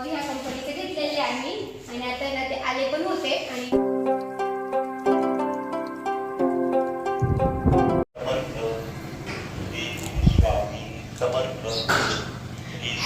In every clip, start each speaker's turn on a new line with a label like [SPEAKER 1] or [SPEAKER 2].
[SPEAKER 1] मग ह्या कंपनीचे घेतलेले आणि आता ना ते आले पण होते. आणि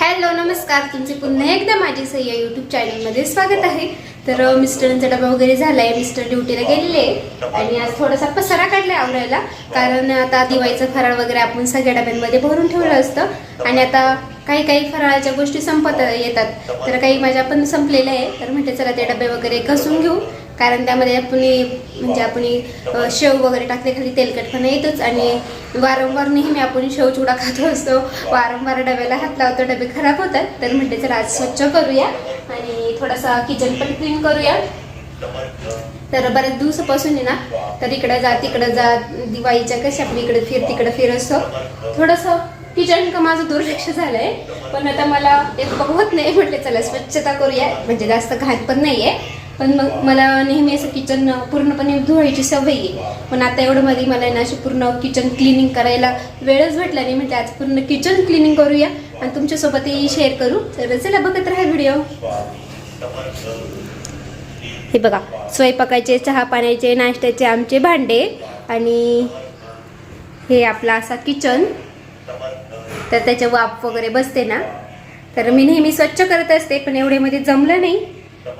[SPEAKER 1] हॅलो नमस्कार. तुमचे पुन्हा एकदा माझी सह्य यूट्यूब चॅनलमध्ये स्वागत आहे. तर मिस्टरांचा डबा वगैरे झालाय. मिस्टर ड्युटीला गेलेले आणि आज थोडासा पसारा काढलाय आवरायला. कारण आता दिवाळीचा फराळ वगैरे आपण सगळ्या डब्यांमध्ये भरून ठेवलं असतं. आणि आता काही काही फराळाच्या गोष्टी संपत येतात. तर काही माझ्या पण संपलेल्या आहे तर म्हटलं चला ते डबे वगैरे घसून घेऊ. कारण त्यामध्ये आपण म्हणजे आपण शेव वगैरे टाकले खाली तेलकटपणा येतोच. आणि वारंवार नेहमी आपण शेव चिवडा खातो असतो. वारंवार डब्याला हात लावतो डबे खराब होतात. तर म्हटले चला आज स्वच्छ करूया. आणि थोडासा किचन पण क्लीन करूया. तर बऱ्याच दिवसापासून आहे ना तर इकडं जा तिकडं जा. दिवाळीच्या कशा आपण इकडे फिर तिकडं फिर असतो. थोडंसं किचन का माझं दुर्लक्ष झालंय? पण आता मला एक बघवत नाही म्हटलं चला स्वच्छता करूया म्हणजे जास्त घात पण नाहीये. पण मग मला नेहमी असं किचन पूर्णपणे धुवायची सवय आहे. पण आता एवढं मध्ये मला ना अशी पूर्ण किचन क्लिनिंग करायला वेळच भेटला नाही. म्हणजे आज पूर्ण किचन क्लिनिंग करूया आणि तुमच्यासोबतही शेअर करू. तर चला बघत राहा व्हिडिओ हे बघा स्वयंपाकाचे चहा पाण्याचे नाश्त्याचे आमचे भांडे आणि हे आपला असा किचन तर त्याचे वाफ वगैरे बसते ना. तर मी नेहमी स्वच्छ करत असते पण एवढे मध्ये जमलं नाही.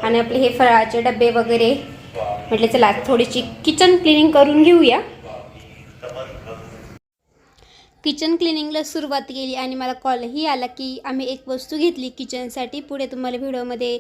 [SPEAKER 1] आणि आपले हे फळाचे डबे वगैरे म्हटले चला थोडीशी किचन क्लिनिंग करून घेऊया. किचन क्लिनिंगला सुरुवात केली आणि मला कॉलही आला की आम्ही एक वस्तू घेतली किचनसाठी. पुढे तुम्हाला व्हिडिओमध्ये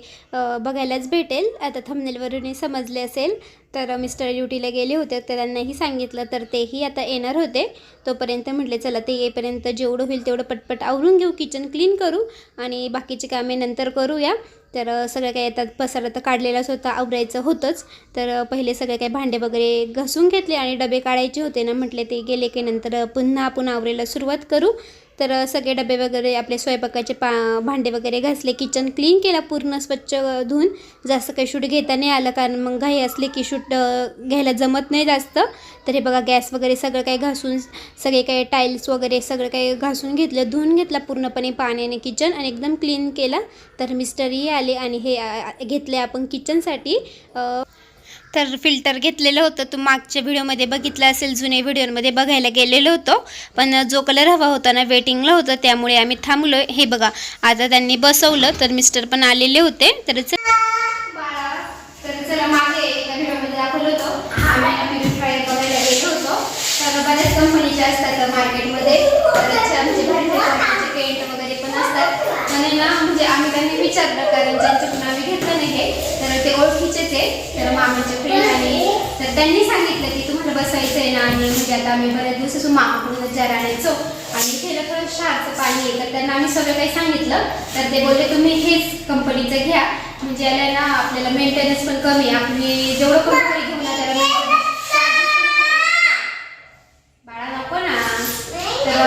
[SPEAKER 1] बघायलाच भेटेल. आता थमनेलवरून समजले असेल. तर मिस्टर ड्युटीला गेले होते तर त्यांनाही सांगितलं तर तेही आता येणार होते. तोपर्यंत म्हटले चला ते येईपर्यंत जेवढं होईल तेवढं पटपट आवरून घेऊ किचन क्लीन करू आणि बाकीची कामे नंतर करूया. तर सगळं काही येतात पसारा तर काढलेलाच होता आवरायचं होतंच. तर पहिले सगळे काही भांडे वगैरे घासून घेतले आणि डबे काढायचे होते ना म्हटले ते गेले की नंतर पुन्हा आपण आवरायला सुरुवात करू. तर सगळे डबे वगैरे आपले स्वयंपाकाचे पा भांडे वगैरे घासले किचन क्लीन केला पूर्ण स्वच्छ धुवून. जास्त काही शूट घेता नाही आलं कारण मग घाई असले की शूट घ्यायला जमत नाही जास्त. तर हे बघा गॅस वगैरे सगळं काही घासून सगळे काही टाईल्स वगैरे सगळं काही घासून घेतलं धुवून घेतला पूर्णपणे पाण्याने किचन आणि एकदम क्लीन केला. तर मिस्टरही आले आणि हे घेतले आपण किचनसाठी तर फिल्टर घेतलेलं होतं. तू मागच्या व्हिडिओमध्ये बघितलं असेल जुने व्हिडिओमध्ये बघायला गेलेलो होतो. पण जो कलर हवा होता ना वेटिंगला होतं त्यामुळे आम्ही थांबलो हे बघा आता त्यांनी बसवलं तर मिस्टर पण आलेले होते. तर चला मागे एका व्हिडिओमध्ये दाखवलं होतं. आम्ही बघायला गेलो होतो. तर बऱ्याच कंपनीच्या असतात मार्केटमध्ये पेंट म्हणजे वगैरे पण असतात. आणि ना म्हणजे आम्ही त्यांनी विचारलं कारण ज्यांचे तर ते ओळखीचेच आहे तर मामाचे फ्रेंड आणि तर त्यांनी सांगितलं की तुम्हाला बसायचं आहे ना आणि म्हणजे आता आम्ही बऱ्याच दिवसापासून मामाकडूनच जरा आणायचो आणि इथे खरं क्षारचं पाणी आहे. तर त्यांना आम्ही सगळं काही सांगितलं. तर ते बोलले तुम्ही हेच कंपनीचं घ्या. म्हणजे याला ना आपल्याला मेंटेनन्स पण कमी आहे. आपली जेवढं कंपनी घेऊ ना त्याला बाळा नको ना तर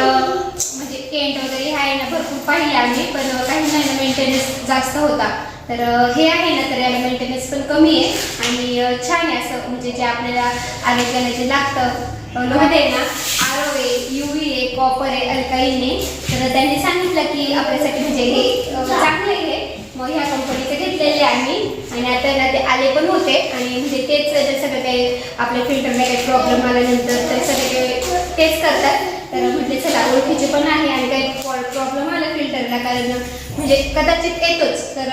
[SPEAKER 1] म्हणजे केंट वगैरे आहे ना भरपूर पाहिले आम्ही. पण काही नाही ना मेंटेनन्स जास्त होता. तर हे आहे ना तर याला मेंटेनन्स पण कमी आहे. आणि छान आहे असं म्हणजे जे आपल्याला आरोग्याला जे लागतं लोहात आहे ना आरो आहे यू व्ही आहे कॉपर आहे अल्काईन आहे. तर त्यांनी सांगितलं की आपल्यासाठी म्हणजे हे चांगलं आहे. मग ह्या कंपनीचे घेतलेले आम्ही. आणि आता ना ते आले पण होते. आणि म्हणजे तेच सगळं काही आपल्या फिल्टरला काही प्रॉब्लेम आल्यानंतर ते सगळे काही तेच करतात. तर म्हटले चला ओळखीचे पण आहे आणि काही प्रॉब्लेम आला फिल्टरला कारण म्हणजे कदाचित येतोच. तर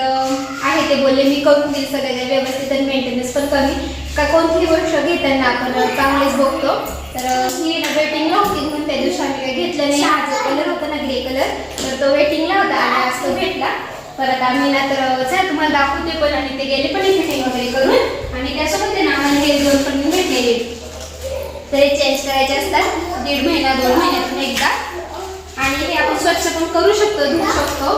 [SPEAKER 1] आहे ते बोलले मी करून देईल सगळ्या व्यवस्थित आणि मेंटेनन्स पण कमी. का कोणतीही गोष्ट घेताना आपण चांगलेच बघतो. तर अं, ही ना वेटिंगला होती म्हणून त्या दिवशी आम्ही काही घेतलं नाही. हा जो कलर होता ना ग्रे कलर तर तो वेटिंगला होता आणि आज तो भेटला. परत आम्ही ना तर चल तुम्हाला दाखवते पण आणि ते गेले पण फिटिंग वगैरे करून. आणि त्यासोबत ते ना आम्हाला हे दोन पण भेटलेले. तरी चेंज करायचे असतात. दीड महिना दोन महिन्यातून एकदा. आणि हे आपण स्वच्छ पण करू शकतो धुवू शकतो.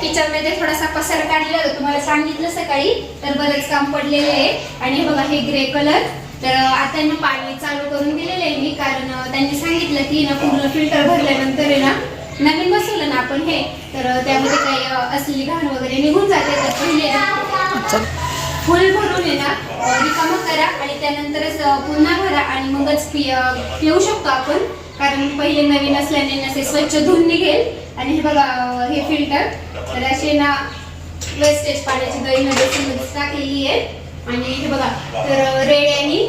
[SPEAKER 1] किचनमध्ये थोडासा पसर काढलेला होता तुम्हाला सांगितलं सकाळी तर बरेच काम पडलेले आहे. आणि बघा हे ग्रे कलर तर आता ना पाणी चालू करून दिलेलं आहे मी कारण त्यांनी सांगितलं की ना पूर्ण फिल्टर भरल्यानंतर आहे ना नवीन बसवलं ना आपण हे. तर त्यामध्ये काही असलेली घाण वगैरे निघून जाते तर पहिले फुल भरून आहे ना? रिकामं करा आणि त्यानंतरच पुन्हा भरा आणि मगच पि पिऊ शकतो आपण. कारण पहिले नवीन असल्याने नसे स्वच्छ धुवून निघेल. आणि हे बघा हे फिल्टर. तर असे ना वेस्टेज पाण्याची दही मध्ये टाकलेली आहे. आणि हे बघा तर रेड आणि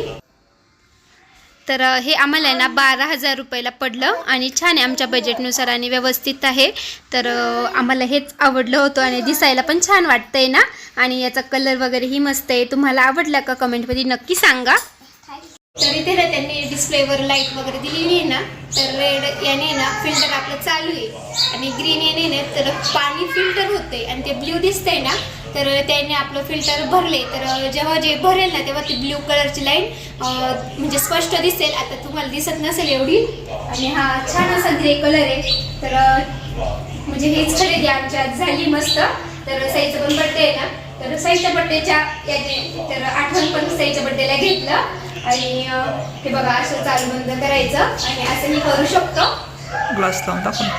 [SPEAKER 1] तर हे आम्हाला आहे ना बारा हजार रुपयाला पडलं आणि छान आहे आमच्या बजेटनुसार आणि व्यवस्थित आहे. तर आम्हाला हेच आवडलं होतं आणि दिसायला पण छान वाटतंय ना? आणि याचा कलर वगैरेही मस्त आहे. तुम्हाला आवडला का कमेंटमध्ये नक्की सांगा. तर इथे ना त्यांनी डिस्प्लेवर लाइट वगैरे दिलेली आहे ना? तर रेड याने ना फिल्टर आपलं चालू आहे. आणि ग्रीन याने ना तर पाणी फिल्टर होते आणि ते ब्ल्यू दिसतंय ना? तर त्याने आपलं फिल्टर भरले. तर जेव्हा जे भरेल ना तेव्हा ती ब्ल्यू कलरची लाईन म्हणजे स्पष्ट दिसेल. आता तुम्हाला दिसत नसेल एवढी. आणि हा छान असा ग्रे कलर आहे. तर म्हणजे हीच खरेदी आमच्या झाली मस्त. तर साईचं पण बड्डे आहे ना. तर साईच्या बड्डेच्या याने तर आठवण पण साईच्या बड्डेला घेतलं. आणि हे बघा असं चालू बंद करायचं. आणि असंही करू शकतो.
[SPEAKER 2] ग्लास लावून दाखवून?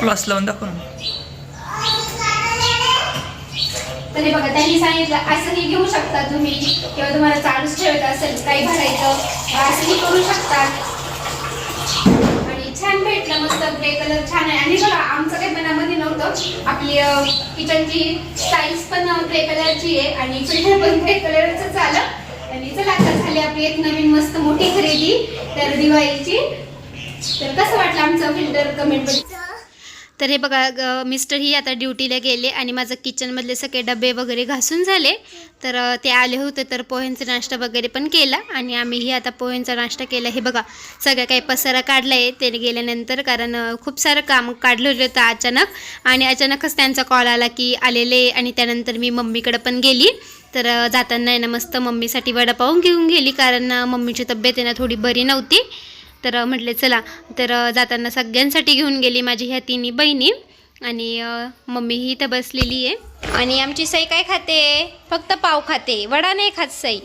[SPEAKER 2] ग्लास लावून दाखवून.
[SPEAKER 1] तर हे बघा त्यांनी सांगितलं असंही घेऊ शकता तुम्ही. किंवा तुम्हाला चालूच ठेवत असेल काही भरायचं असंही करू शकता. आणि छान भेटलं मस्त ग्रे कलर छान आहे. आणि बघा आमचं काही मनामध्ये नव्हतं. आपली किचनची स्टाईल्स पण ग्रे कलरची आहे. आणि फिल्टर पण ग्रे कलरच आलं आणि चला आता झाली आपली एक नवीन मस्त मोठी खरेदी. तर दिवाळीची. तर कसं वाटलं आमचं फिल्टर कमेंट तर हे बघा मिस्टर ही आता ड्युटीला गेले आणि माझं किचनमधले सगळे डबे वगैरे घासून झाले. तर ते आले होते तर पोह्यांचा नाश्ता वगैरे पण केला आणि आम्हीही आता पोह्यांचा नाश्ता केला. हे बघा सगळं काही पसारा काढला आहे ते गेल्यानंतर कारण खूप सारं काम काढलेलं होतं अचानक आणि अचानकच त्यांचा कॉल आला की आलेले आणि त्यानंतर मी मम्मीकडं पण गेली. तर जाताना आहे ना मस्त मम्मीसाठी वडापाव घेऊन गेली कारण मम्मीची तब्येत आहे ना थोडी बरी नव्हती. तर म्हटले चला. तर जाताना सगळ्यांसाठी घेऊन गेली माझी ह्या तिन्ही बहिणी. आणि अ, मम्मी ही इथं बसलेली आहे. आणि आमची सई काय खाते? फक्त पाव खाते. वडा नाही खात सई.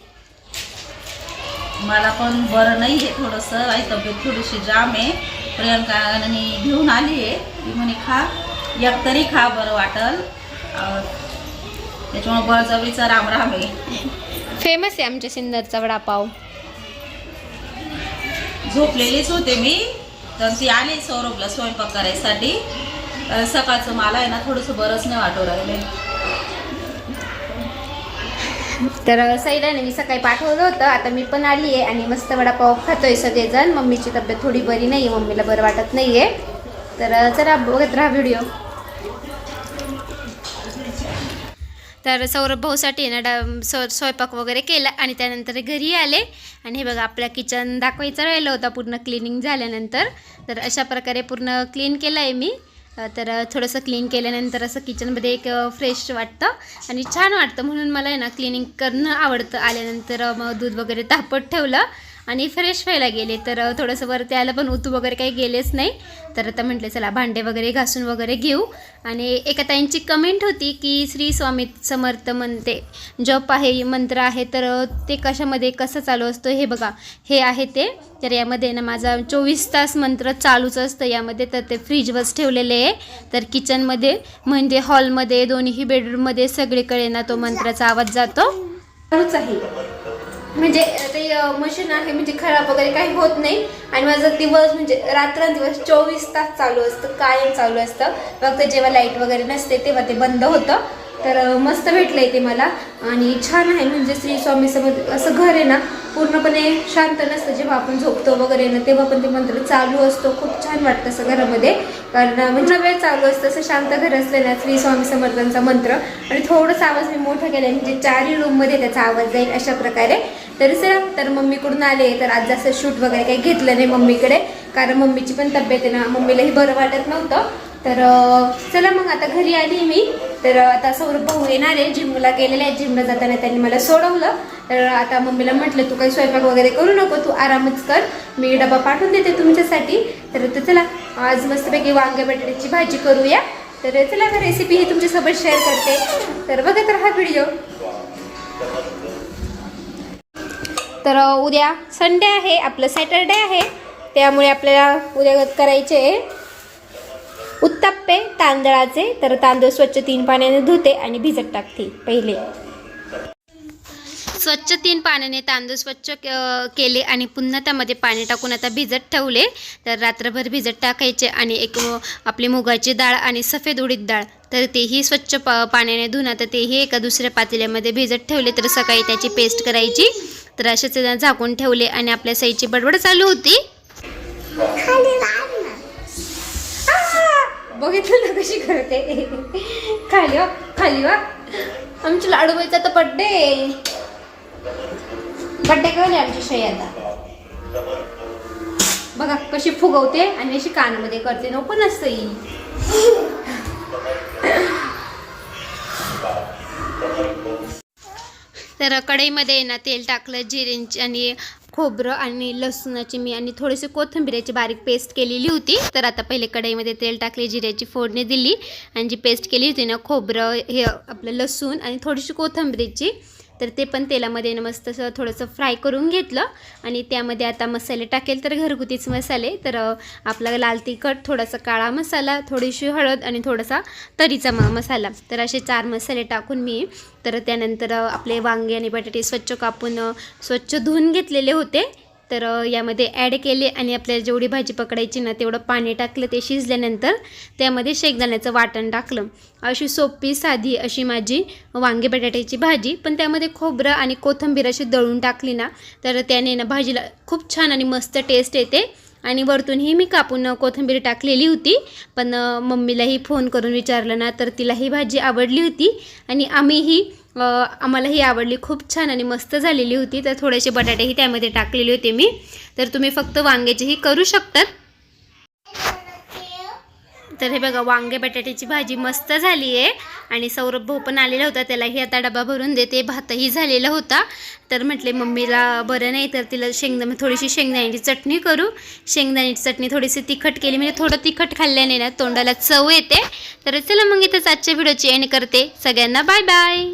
[SPEAKER 3] मला पण बरं नाही आहे थोडंसं. आई तब्येत थोडीशी जाम आहे. प्रियंकाने घेऊन आली आहे. ती म्हणे खा. एक तरी खा बरं वाटल. त्याच्यामुळे बळजबरीचा राम राम आहे.
[SPEAKER 1] फेमस आहे आमच्या सिन्नरचा वडापाव.
[SPEAKER 3] झोपलेलीच होते मी. तर ती आली सौरभला स्वयंपाक करायसाठी. सकाळचं मला आहे ना थोडंसं बरंच नाही वाटू राहिले.
[SPEAKER 1] तर सैलाने मी सकाळी पाठवलं होतं. आता मी पण आली आहे आणि मस्त वडापाव खातोय सगळेजण. मम्मीची तब्येत थोडी बरी नाही आहे मम्मीला बरं वाटत नाही आहे तर चला बघत राहा व्हिडिओ. तर सौरभ भाऊसाठी ना डा स्वयंपाक वगैरे केला आणि त्यानंतर घरी आले. आणि हे बघा आपल्या किचन दाखवायचं राहिलं होता पूर्ण क्लिनिंग झाल्यानंतर. तर अशा प्रकारे पूर्ण क्लीन केलं आहे मी तर थोडंसं क्लीन केल्यानंतर असं किचनमध्ये एक फ्रेश वाटतं आणि छान वाटतं. म्हणून मला आहे ना क्लिनिंग करणं आवडतं. आल्यानंतर मग दूध वगैरे तापत ठेवलं. आणि फ्रेश व्हायला गेले. तर थोडंसं वरती आलं पण उतू वगैरे काही गेलेच नाही. तर आता म्हटलं चला भांडे वगैरे घासून वगैरे घेऊ. आणि एका ताईंची कमेंट होती की श्री स्वामी समर्थ म्हणते जप आहे मंत्र आहे तर ते कशामध्ये कसं चालू असतं हे बघा. हे आहे ते. तर यामध्ये ना माझा चोवीस तास मंत्र चालूच असतं. यामध्ये तर ते फ्रीजवरच ठेवलेले आहे. तर किचनमध्ये म्हणजे हॉलमध्ये दोन्ही बेडरूममध्ये सगळीकडे ना तो मंत्राचा आवाज जातो. चालूच आहे. म्हणजे ते मशीन आहे म्हणजे खराब वगैरे काही होत नाही. आणि माझं दिवस म्हणजे रात्रंदिवस चोवीस तास चालू असतं कायम चालू असतं. फक्त जेव्हा लाइट वगैरे नसते तेव्हा ते बंद होतं. तर मस्त मस्त भेटलंय ते मला. आणि छान आहे म्हणजे श्री स्वामी समर्थ असं घर आहे ना पूर्णपणे शांत नसतं. जेव्हा आपण झोपतो वगैरे ना तेव्हा पण ते मंत्र चालू असतो. खूप छान वाटतं असं घरामध्ये. कारण म्हणजे वेळ चालू असतं असं शांत घर असलं ना श्री स्वामी समर्थांचा मंत्र. आणि थोडासा आवाज मी मोठा केला म्हणजे चारही रूममध्ये त्याचा आवाज जाईल अशा प्रकारे. तर चला तर मम्मीकडून आले तर आज जास्त शूट वगैरे काही घेतलं नाही मम्मीकडे. कारण मम्मीची पण तब्येत आहे ना मम्मीलाही बरं वाटत नव्हतं. तर चला मग आता घरी आली मी. तर आता सौरभ भाऊ येणार आहे. जिमला गेलेले आहे जिमला जाताना त्यांनी मला सोडवलं. तर आता मम्मीला म्हटलं तू काही स्वयंपाक वगैरे करू नको. तू आरामच कर. मी डबा पाठवून देते तुमच्यासाठी. तर चला आज मस्तपैकी वांगे बटाट्याची भाजी करूया. तर चला आता रेसिपी ही तुमच्यासोबत शेअर करते. तर बघा तर हा व्हिडिओ तर उद्या संडे आहे. आपलं सॅटरडे आहे. त्यामुळे आपल्याला उद्या करायचे आहे. उत्तप्पे तांदळाचे. तर तांदूळ स्वच्छ तीन पाण्याने धुते आणि भिजत टाकते पहिले. स्वच्छ तीन पाण्याने तांदूळ स्वच्छ केले आणि पुन्हा त्यामध्ये पाणी टाकून आता भिजत ठेवले. तर रात्रभर भिजत टाकायचे आणि एक आपली मुगाची डाळ आणि सफेद उडीद डाळ. तर तेही स्वच्छ प पाण्याने धुवून आता तेही एका दुसऱ्या पातेल्यामध्ये भिजत ठेवले तर सकाळी त्याची पेस्ट करायची. तर असेच झाकून ठेवले आणि आपल्या सईची बडबड चालू होती. बघितलं ना कशी करते. खाली वा खाली हो. वा आमच्या लाडूबाईचा तर बड्डे बड्डे कळले आमची शई आता. बघा कशी फुगवते आणि अशी कानामध्ये करते. नको नसतं ही तर कढईमध्ये ना तेल टाकलं जिरेंची आणि खोबरं आणि लसूणाची मी आणि थोडीशी कोथिंबिऱ्याची बारीक पेस्ट केलेली होती. तर आता पहिले कढईमध्ये तेल टाकले जिऱ्याची फोडणी दिली आणि जी पेस्ट केली होती ना खोबरं हे आपलं लसूण आणि थोडीशी कोथिंबिरीची तर ते पण तेलामध्ये मस्त असं थोडंसं फ्राय करून घेतलं. आणि त्यामध्ये आता मसाले टाकेल तर घरगुतीच मसाले. तर आपला लाल तिखट थोडासा काळा मसाला थोडीशी हळद आणि थोडासा तरीचा म मसाला. तर असे चार मसाले टाकून मी तर त्यानंतर आपले वांगे आणि बटाटे स्वच्छ कापून स्वच्छ धुवून घेतलेले होते. तर यामध्ये ॲड केले आणि आपल्याला जेवढी भाजी पकडायची ना तेवढं पाणी टाकलं ते शिजल्यानंतर त्यामध्ये शेंगदाण्याचं वाटण टाकलं. अशी सोपी साधी अशी माझी वांगे बटाट्याची भाजी. पण त्यामध्ये खोबरं आणि कोथिंबीर अशी दळून टाकली ना तर त्याने ना भाजीला खूप छान आणि मस्त टेस्ट येते. आणि वरतूनही मी कापून कोथिंबीर टाकलेली होती. पण मम्मीलाही फोन करून विचारलं ना तर तिला ही भाजी आवडली होती. आणि आम्हीही आम्हाला ही आवडली. खूप छान आणि मस्त झालेली होती. तर थोडेसे बटाटेही त्यामध्ये टाकलेले होते मी. तर तुम्ही फक्त वांग्याचेही करू शकतात. तर हे बघा वांगे बटाट्याची भाजी मस्त झाली आहे. आणि सौरभ भाऊ पण आलेला होता त्यालाही आता डबा भरून देते. भातही झालेला होता. तर म्हटले मम्मीला बरं नाही तर तिला शेंगदा थोडीशी शेंगदाण्याची चटणी करू. शेंगदाण्याची चटणी थोडीशी तिखट केली म्हणजे थोडं तिखट खाल्ल्याने ना तोंडाला चव येते. तर चला मग इथंच आजच्या व्हिडिओची एंड करते. सगळ्यांना बाय बाय